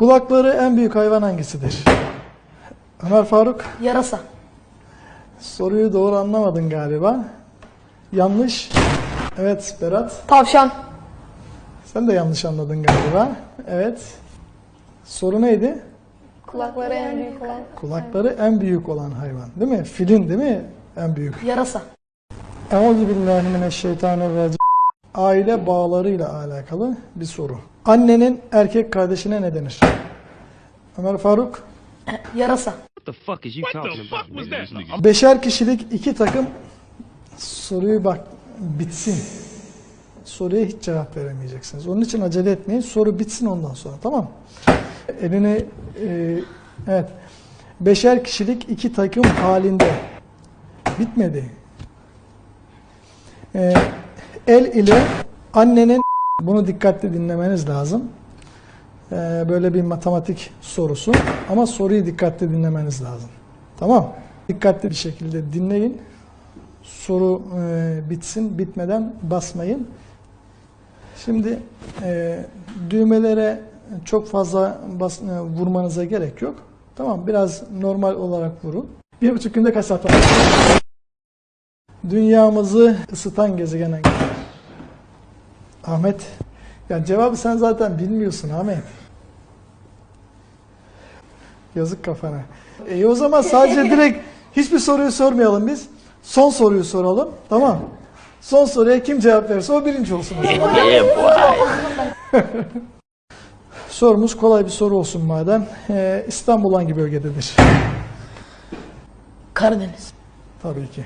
Kulakları en büyük hayvan hangisidir? Ömer Faruk, Yarasa. soruyu doğru anlamadın galiba. Yanlış. Evet Berat, Tavşan. sen de yanlış anladın galiba. Evet. Soru neydi? Kulakları en büyük olan. Kulakları en büyük olan hayvan. Değil mi? Filin değil mi? En büyük. Yarasa. Euzubillahimineşşeytanirracim. Aile bağlarıyla alakalı bir soru. Annenin erkek kardeşine ne denir? Ömer Faruk, Yarasa. What the fuck is you talking about? nigga? This nigga- beşer kişilik iki takım soruyu bak bitsin. Soruya hiç cevap veremeyeceksiniz. Onun için acele etmeyin. Soru bitsin ondan sonra tamam mı? Elini e, evet. Beşer kişilik iki takım halinde bitmedi. E, el ile annenin bunu dikkatli dinlemeniz lazım. E, böyle bir matematik sorusu ama soruyu dikkatli dinlemeniz lazım. Tamam. Dikkatli bir şekilde dinleyin. Soru e, bitsin, bitmeden basmayın. Şimdi e, düğmelere çok fazla bas, e, vurmanıza gerek yok. Tamam, biraz normal olarak vurun. Bir buçuk günde kaç saat? Dünyamızı ısıtan gezegen hangisi? Ahmet. Ya cevabı sen zaten bilmiyorsun Ahmet. Yazık kafana. E o zaman sadece direkt hiçbir soruyu sormayalım biz. Son soruyu soralım. Tamam. Son soruya kim cevap verirse o birinci olsun. o zaman. Sorumuz kolay bir soru olsun madem. E, İstanbul hangi bölgededir? Karadeniz. Tabii ki.